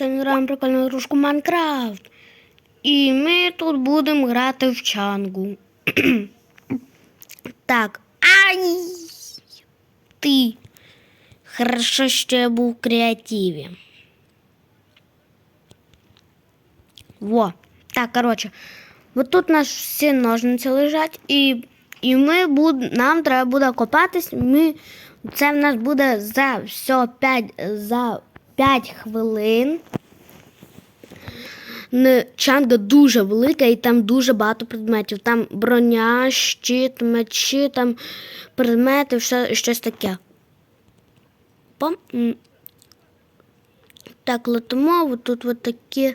сьогодні граємо прикольну ігрушку Майнкрафт. І ми тут будемо грати в чангу. так. Ай! Ти. Хорошо, що я був в креативі. Во. Так, коротше. Вот тут у нас всі ножниці лежать, і, і ми буд, нам треба буде копатись. Ми, це в нас буде за все 5, за 5 хвилин. Чанга дуже велика і там дуже багато предметів. Там броня, щит, мечі, там предмети, все, щось таке. Пам. м. Так, летимо, тут от такі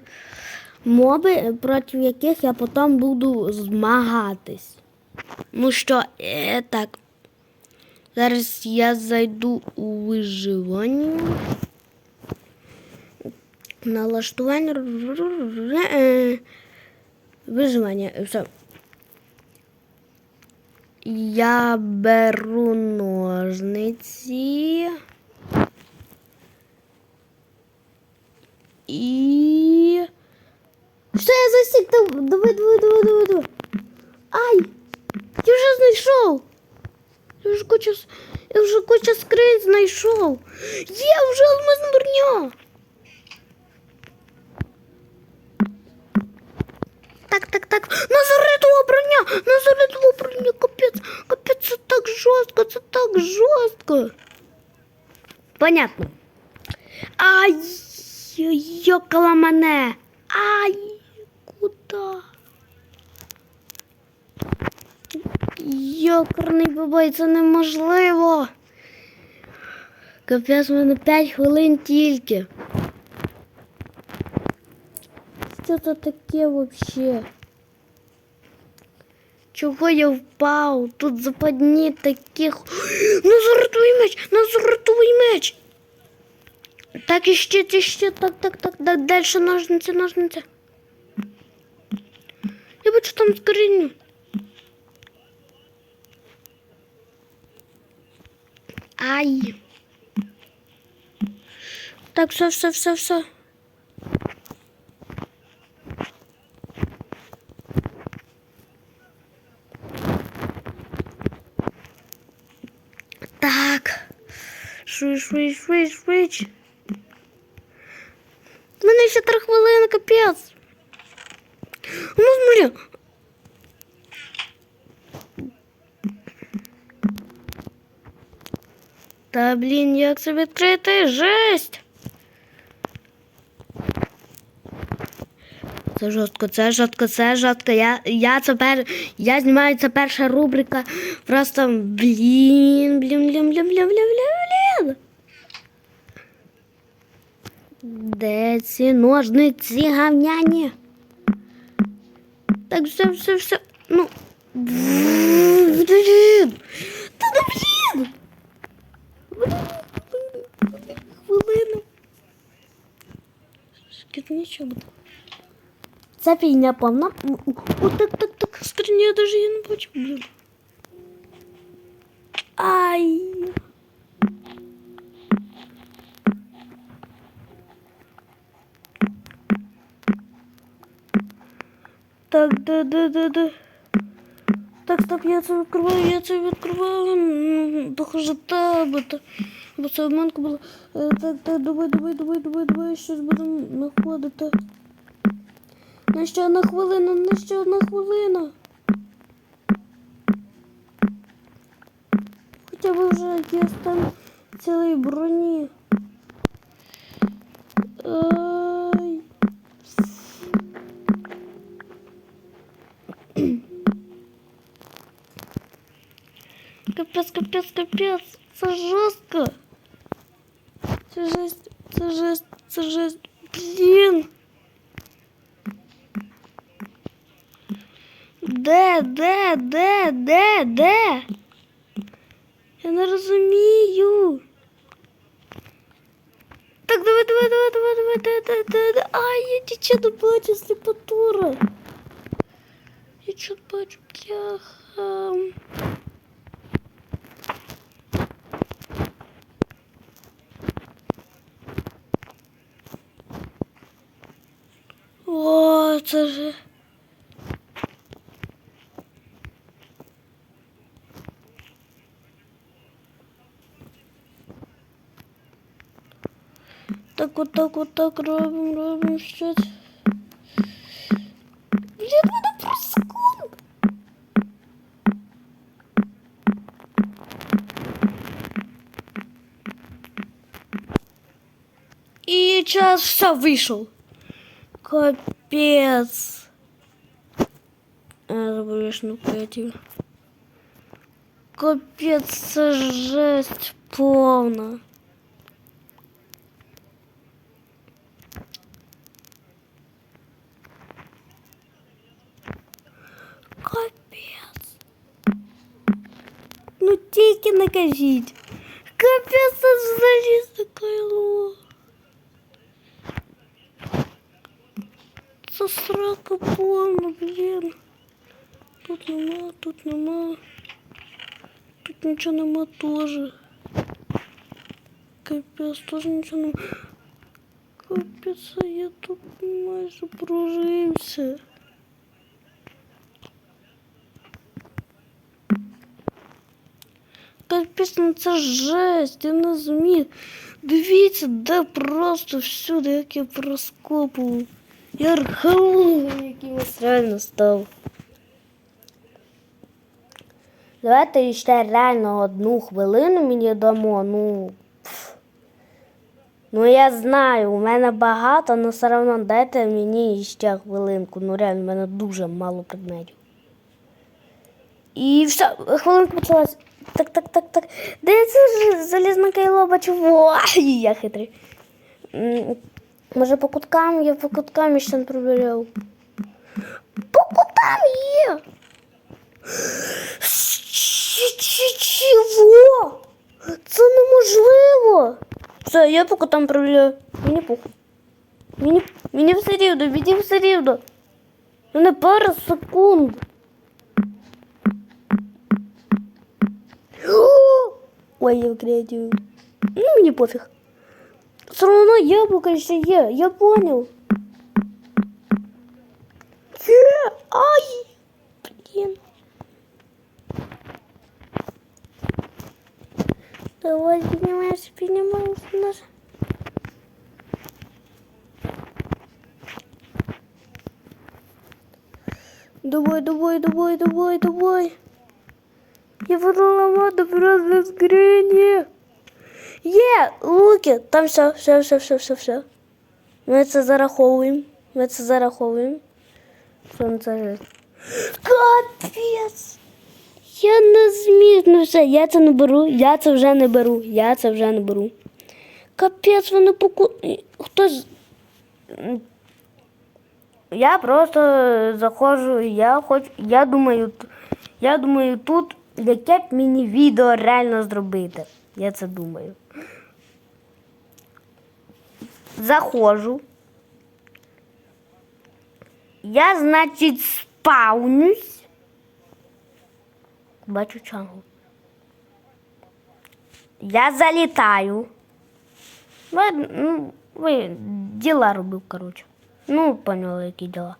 моби, проти яких я потім буду змагатись. Ну що, е, так. Зараз я зайду у виживання. Налаштування. е, Виживання. Все. Я беру ножниці. І. Що я засік? Давай, давай, давай, давай, давай. Ай! Я вже знайшов. Я вже кучу, я вже кучу скринь знайшов. Є вже алмазна броня. Так, так, так. Назаритова броня! Назаритова броня, капець, капець, це так жорстко, це так жорстко. Понятно. Ай, йокала мене. Ай, куда? Йокарний бабай, це неможливо. Капець, в мене 5 хвилин тільки. Що це таке вообще? Чого я впав? Тут западні таких. Назаретовий меч! Назаретовий меч! Так, і ще, і ще, так, так, так, так, далі ножниці, ножниці. Я бачу там скриню. Ай. Так, все, все, все, все. Швидше, швидше, швидше. У мене ще три хвилини, капець. Ну, смотри. Та, блін, як це відкрити? Жесть! Це жорстко, це жорстко, це жорстко. Я, я це пер... я знімаю це перша рубрика. Просто блін, блін, блін, блін, блін, блін, блін. Де ці ножниці гавняні? Так, все, все, все. Ну. Блін. Та ну блін. Хвилину. Скиднічого буде. Це фігня повна. О, так, так, так, скриня, я даже її не бачу. Ай. Так, да, да, да, да. Так, стоп, я це відкриваю, я це відкриваю. Дохожу тебе, бо це обманка була. Е, Так, так, давай, давай, давай, давай, давай, щось будемо знаходити. На ще одна хвилина, на ще одна хвилина. Хоча б вже є стан цілої броні. Ай. Капець, капець, капець. Це жорстко. Це жесть, це жесть, це жесть. Блін. Де, де, де, де, де? Я не розумію. Так, давай, давай, давай, давай, давай, де, де, де, де. Ай, я нічого не бачу, сліпотура. Я чого бачу, бляха. Це ж. Так от так от так робимо, робимо щось. Блін, мене про секунду. И час все вышел. Капец. Я забыл, что ну креатив. Капец, це жесть повна. Капец. Ну тільки не кажіть. Капец, це ж залізне Це срака повна, блін. Тут нема, тут нема. Тут нічого нема теж. Капець, теж нічого нема. Капець, я тут майже прожився. Капець, ну це жесть, я не зміг. Дивіться, де просто всюди, як я проскопував. Я археологом якимось реально став. Давайте ще реально одну хвилину мені дамо. Ну, ну я знаю, у мене багато, але все одно дайте мені ще хвилинку. Ну реально, у мене дуже мало предметів. І все, хвилинка почалась. Так, так, так, так. Де це ж залізна кайло бачу? Во, я хитрий. М, Може по куткам я по куткам ще не провіряв. По кутам є. Ч- ч- Чого? Це неможливо. Все, я по кутам провіряю. Мені похуй. Мені, мені все рівно, мені все рівно. У мене пара секунд. Ой, я креатив. Ну, мені пофіг. Все равно яблуко ще є, я понял. Є! Ай! Блін. Давай піднімаємося, піднімаємося наш. Давай, давай, давай, давай, давай. Я буду ламати просто скрині. Є, луки, там все, все, все, все, все, все. Ми це зараховуємо. Ми це зараховуємо. Капець! Я не зміг, ну все, я це не беру, я це вже не беру, я це вже не беру. Капець, вони поку... Хтось... Я просто заходжу, я хочу, я думаю, я думаю тут, яке б мені відео реально зробити. Я це думаю. Заходжу. Я, значить, спавнюсь. Бачу чангу. Я залітаю. Ви, ну, ви діла робив, коротше. Ну, поняли, які діла.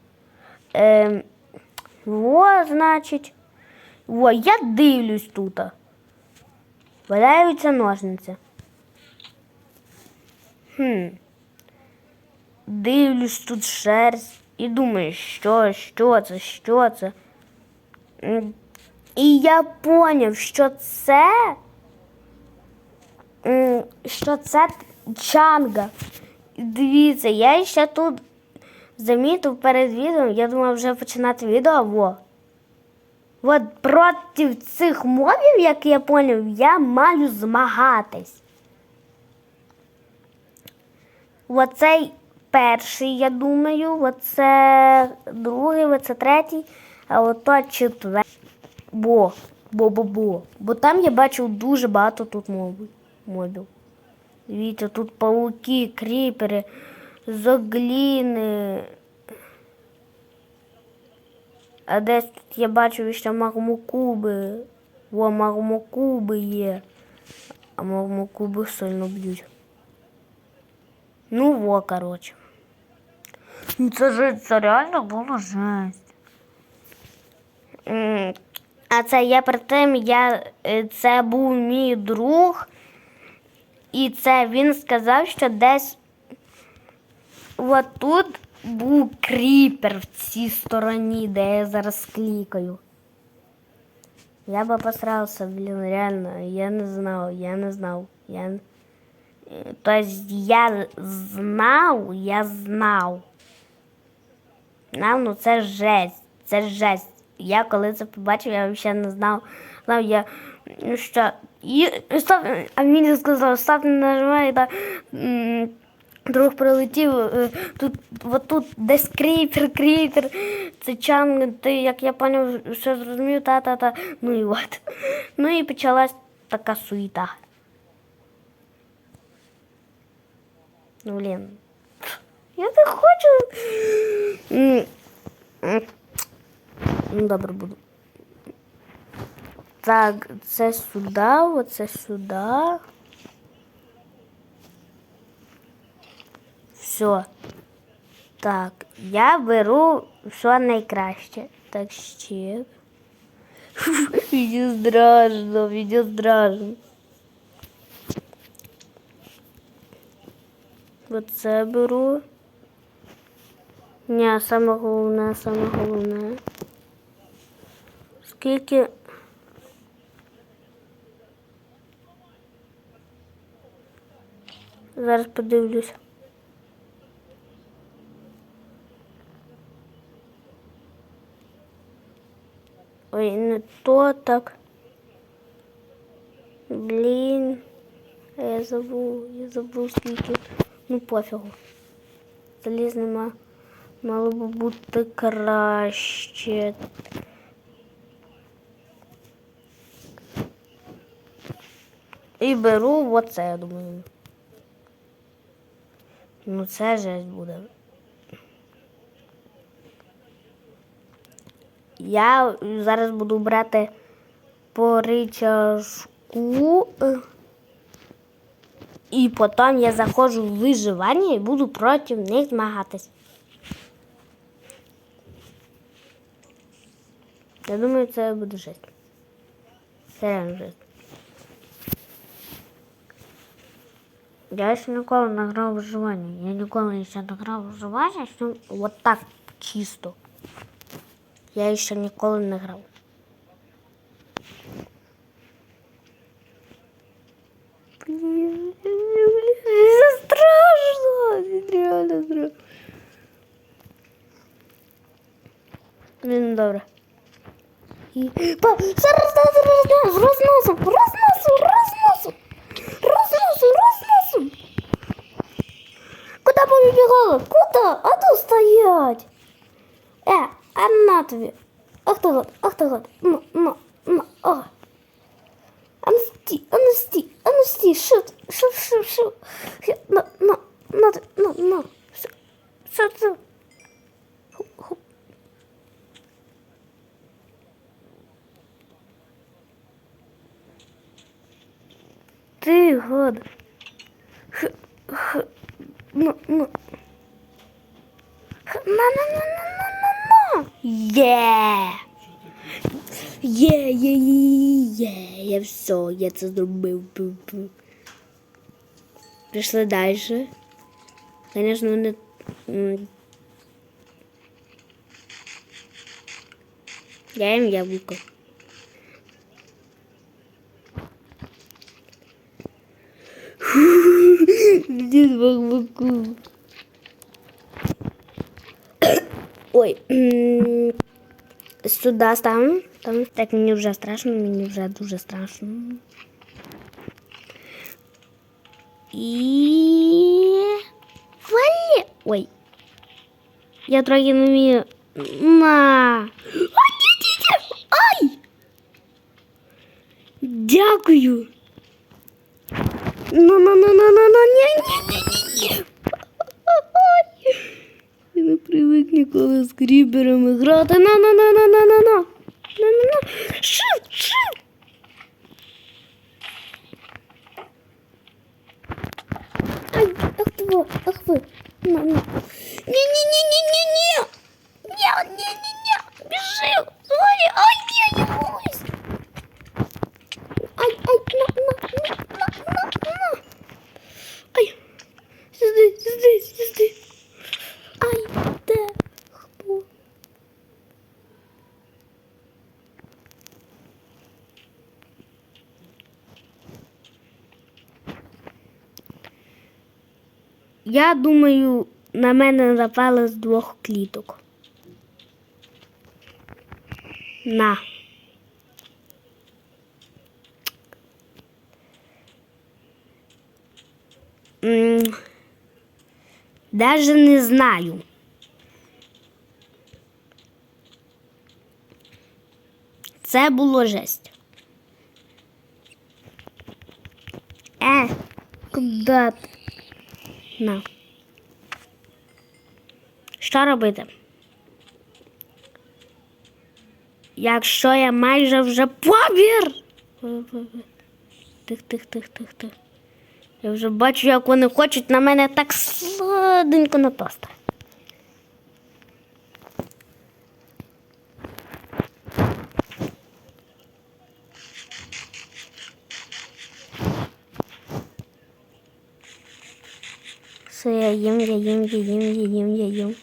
Ем, во, значить. Во, я дивлюсь тут. Валяються ножниці. Хм. Дивлюсь тут шерсть і думаю, що, що це, що це. І я поняв, що це. Що це чанга. Дивіться, я ще тут замітив перед відео, я думав вже починати відео. Во. От проти цих мобів, як я поняв, я маю змагатись. Оцей перший, я думаю, оце другий, оце третій, а ото четвертий. Бо, бо, бо, там я бачив дуже багато тут мобів. Дивіться, тут пауки, кріпери, зогліни. А десь тут я бачив ще мармокуби. О, мармокуби є. А мармокуби сильно б'ють. Ну во, коротше. Це ж це реально було жесть. А це я перед тим, я, е, це був мій друг, і це він сказав, що десь от тут був кріпер в цій стороні, де я зараз клікаю. Я би посрався, блін, реально, я не знав, я не знав. Я... Е, Тобто я знав, я знав. Нам, ну це жесть, це жесть. Я коли це побачив, я взагалі не знав. знав я, ну що, і став, а мені сказав, став не нажимай, та м, друг прилетів, е, тут, от тут десь кріпер, кріпер, це чан, ти, як я поняв, все зрозумів, та-та-та, ну і от. Ну і почалась така суєта. Ну, блін. Я не хочу. Ну, добре буду. Так, це сюди, оце сюди. Все. Так, я беру все найкраще. Так, ще. Мені страшно, мені страшно. Оце беру. Ні, саме головне, саме головне. Скільки. Зараз подивлюсь. Ой, не то так. Блін. Я забув, я забув скільки. Ну пофігу. Заліз нема. Мало би бути краще. І беру оце, я думаю. Ну це жесть буде. Я зараз буду брати по ричажку. І потім я заходжу в виживання і буду проти них змагатись. Я думаю, це буде жесть. Це реально жесть. Я ще ніколи не грав виживання. Я ніколи ще не грав виживання, що от так чисто. Я ще ніколи не грав. Блін, це страшно. Це реально страшно. Блін, добре. І... Па, зараз, зараз, з розносом, розносом, розносом, розносом, розносом. Куда побігала? Куда? А тут стоять. Е, а на тобі. Ах ти гад, ах ти гад. На, на, на, а. А ну стій, а ну стій, а ну що ти, що, що, що. Хе, На, на, на, на, на. Що, що це? Ти гад. Х, х, на, на. Х, На, на, на, на, на, на, на. Є. Є, є, є, є, я все, я це зробив. Пішли далі. Звісно, вони. Я їм яблуко. Где бакбаку? Ой. м, Сюди ставимо. Там. Так, мені вже страшно, мені вже дуже страшно. І. Валі. Ой. Я трохи не вмію. На. Ай, ні, ні, ні. Ай! Дякую. Ну, я не привик ніколи з гріберами грати. На на на на на на на на на на Шифт. Ай, ах ви, ах ви. На, на. Ні-ні-ні-ні-ні-ні. Ні-ні-ні-ні. Біжи. Ой, ай, я йомусь. Ай, ай, на, на, на, на, на, на. Ай! Сюди, сюди, сюди. Ай, де хто? Я думаю, на мене напали з двох кліток. На. Даже не знаю. Це було жесть. Е, куди? На. Що робити? Якщо я майже вже помір. Тих, тих, тих, тих, тих. Я вже бачу, як вони хочуть на мене так сладенько напасти. Все, я їм, я їм, я їм, я їм, я їм.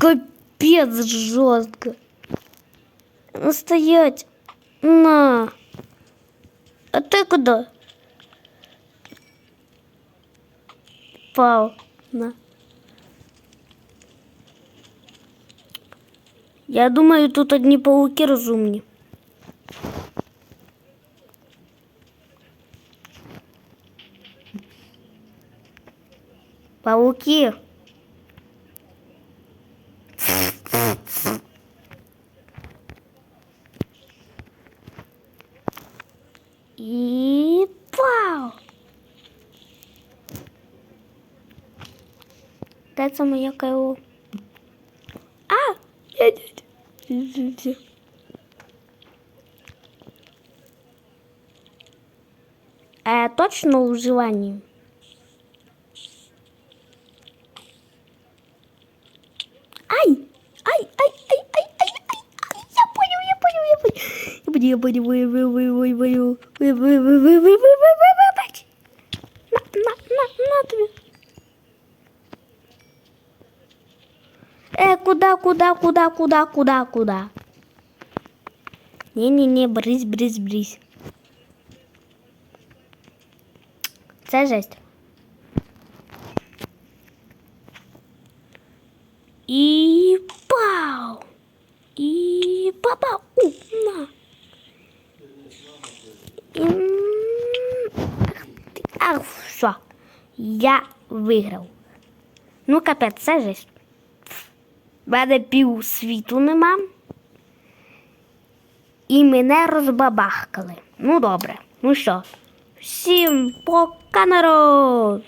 Капец жестко. настоять ну, На. А ты куда? Пау На. Я думаю, тут одни пауки разумні. Пауки. Це моя КО? А! Я дядя. Е, точно у вживанні? Ай! Ай, ай, ай, ай, ай, ай, ай, я понял, я понял, я понял. Я понял, я понял, я понял, я понял, я понял, я понял, я понял, я понял, я понял. На, на, на, на тобі. Э, куда, куда, куда, куда, куда, куда? Не-не-не, брись, брись, брись. Це жесть. І пау! І папа! У, на! І... м, Ах, ти- Ах, все. Я виграв. Ну, капець, це жесть. В мене пів світу нема. І мене розбабахкали. Ну добре. Ну що, всім пока народ!